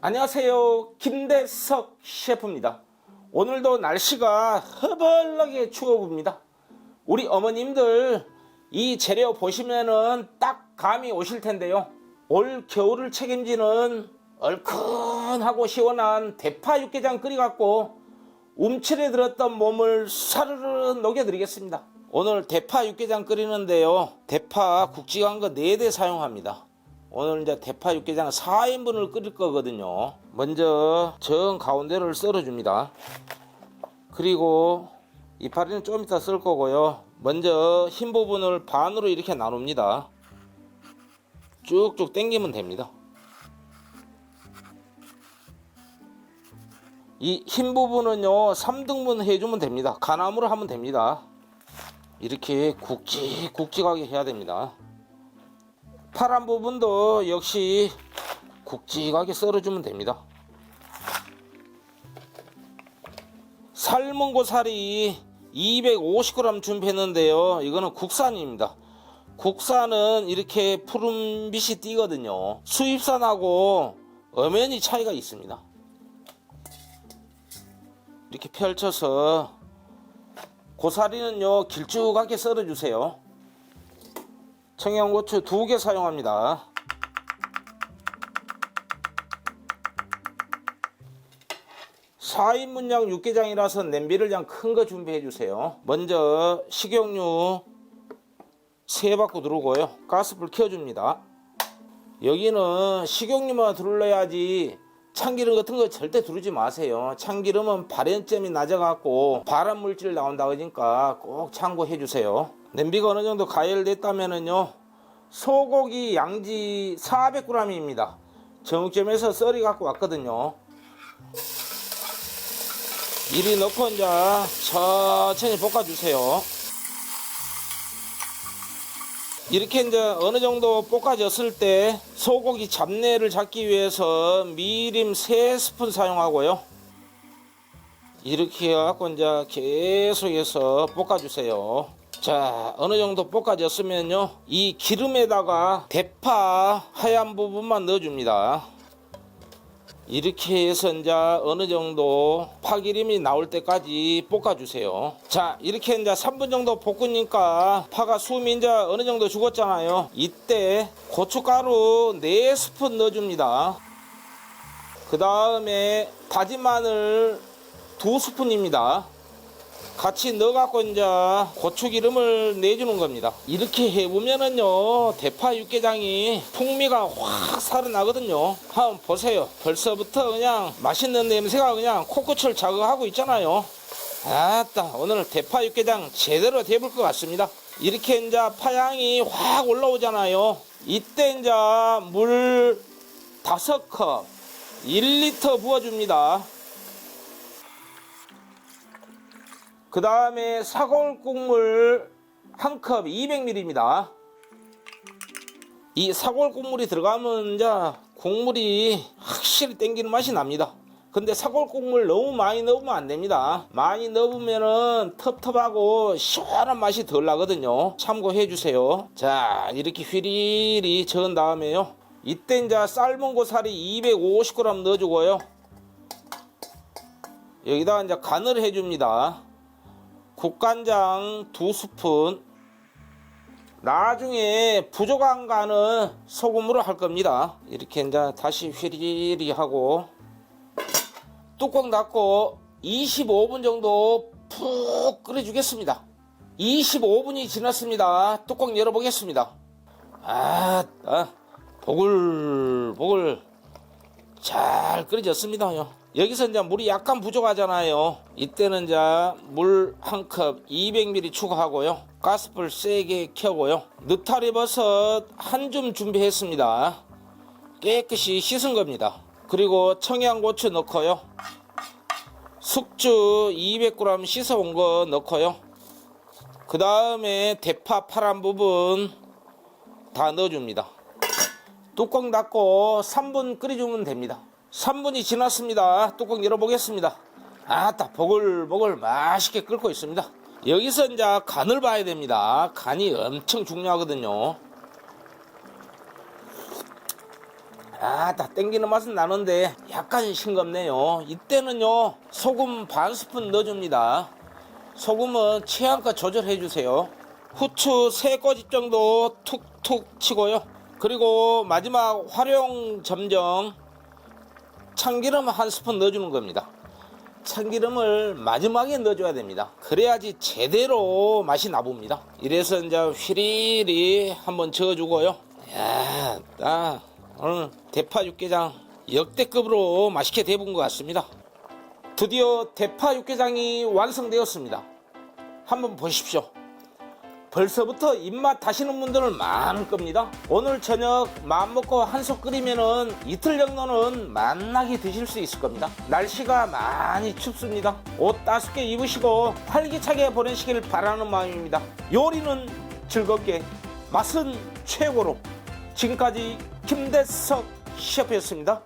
안녕하세요. 김대석 셰프입니다. 오늘도 날씨가 허벌나게 추워 봅니다. 우리 어머님들 이 재료 보시면은 딱 감이 오실 텐데요. 올 겨울을 책임지는 얼큰하고 시원한 대파 육개장 끓여갖고 움츠려 들었던 몸을 사르르 녹여드리겠습니다. 오늘 대파 육개장 끓이는데요. 대파 굵직한 거 4대 사용합니다. 오늘 이제 대파 육개장 4인분을 끓일 거거든요. 먼저 정 가운데를 썰어줍니다. 그리고 이파리는 좀 이따 쓸 거고요. 먼저 흰 부분을 반으로 이렇게 나눕니다. 쭉쭉 당기면 됩니다. 이 흰 부분은요 3등분 해주면 됩니다. 가나무로 하면 됩니다. 이렇게 굵직굵직하게 해야 됩니다. 파란 부분도 역시 굵직하게 썰어주면 됩니다. 삶은 고사리 250g 준비했는데요. 이거는 국산입니다. 국산은 이렇게 푸른빛이 띄거든요. 수입산하고 엄연히 차이가 있습니다. 이렇게 펼쳐서 고사리는요 길쭉하게 썰어주세요. 청양고추 두 개 사용합니다. 사인 분량 육개장이라서 냄비를 그냥 큰 거 준비해 주세요. 먼저 식용유 세 바퀴 두르고요. 가스불 켜줍니다. 여기는 식용유만 둘러야지 참기름 같은 거 절대 두르지 마세요. 참기름은 발연점이 낮아갖고 발암 물질 나온다 그러니까 꼭 참고해 주세요. 냄비가 어느 정도 가열됐다면은요. 소고기 양지 400g입니다. 정육점에서 썰이 갖고 왔거든요. 이리 넣고 이제 천천히 볶아주세요. 이렇게 이제 어느 정도 볶아졌을 때 소고기 잡내를 잡기 위해서 미림 3스푼 사용하고요. 이렇게 해갖고 이제 계속해서 볶아주세요. 자, 어느 정도 볶아졌으면요. 이 기름에다가 대파 하얀 부분만 넣어줍니다. 이렇게 해서 이제 어느 정도 파기름이 나올 때까지 볶아주세요. 자, 이렇게 이제 3분 정도 볶으니까 파가 숨이 이제 어느 정도 죽었잖아요. 이때 고춧가루 4스푼 넣어줍니다. 그 다음에 다진 마늘 2스푼입니다. 같이 넣어갖고 이제 고추기름을 내주는 겁니다. 이렇게 해보면은요 대파 육개장이 풍미가 확 살아나거든요. 한번 보세요. 벌써부터 그냥 맛있는 냄새가 그냥 코끝을 자극하고 있잖아요. 아따 오늘 대파 육개장 제대로 돼볼 것 같습니다. 이렇게 이제 파향이 확 올라오잖아요. 이때 이제 물 다섯 컵 1리터 부어줍니다. 그 다음에 사골 국물 한 컵 200ml입니다. 이 사골 국물이 들어가면 이제 국물이 확실히 땡기는 맛이 납니다. 근데 사골 국물 너무 많이 넣으면 안 됩니다. 많이 넣으면은 텁텁하고 시원한 맛이 덜 나거든요. 참고해 주세요. 자, 이렇게 휘리리 저은 다음에요. 이때 이제 삶은 고사리 250g 넣어주고요. 여기다 이제 간을 해줍니다. 국간장 두 스푼. 나중에 부족한 간은 소금으로 할 겁니다. 이렇게 이제 다시 휘리리 하고 뚜껑 닫고 25분 정도 푹 끓여 주겠습니다. 25분이 지났습니다. 뚜껑 열어 보겠습니다. 아, 아 보글보글 잘 끓여졌습니다요. 여기서 이제 물이 약간 부족하잖아요. 이때는 이제 물 한 컵 200ml 추가하고요. 가스불 세게 켜고요. 느타리 버섯 한 줌 준비했습니다. 깨끗이 씻은 겁니다. 그리고 청양고추 넣고요. 숙주 200g 씻어온 거 넣고요. 그 다음에 대파 파란 부분 다 넣어줍니다. 뚜껑 닫고 3분 끓여주면 됩니다. 3분이 지났습니다. 뚜껑 열어보겠습니다. 아따, 보글보글 맛있게 끓고 있습니다. 여기서 이제 간을 봐야 됩니다. 간이 엄청 중요하거든요. 아다 땡기는 맛은 나는데 약간 싱겁네요 이때는요 소금 반 스푼 넣어줍니다 소금은 취향껏 조절해 주세요 후추 세 꼬집 정도 툭툭 치고요 그리고 마지막 활용 점정 참기름 한 스푼 넣어주는 겁니다 참기름을 마지막에 넣어줘야 됩니다. 그래야지 제대로 맛이 나봅니다. 이래서 이제 휘리리 한번 저어주고요. 야, 나 오늘 대파 육개장 역대급으로 맛있게 돼본 것 같습니다. 드디어 대파 육개장이 완성되었습니다. 한번 보십시오. 벌써부터 입맛 다시는 분들은 많을 겁니다. 오늘 저녁 마음 먹고 한솥 끓이면은 이틀 정도는 맛나게 드실 수 있을 겁니다. 날씨가 많이 춥습니다. 옷 따숩게 입으시고 활기차게 보내시길 바라는 마음입니다. 요리는 즐겁게, 맛은 최고로. 지금까지 김대석 셰프였습니다.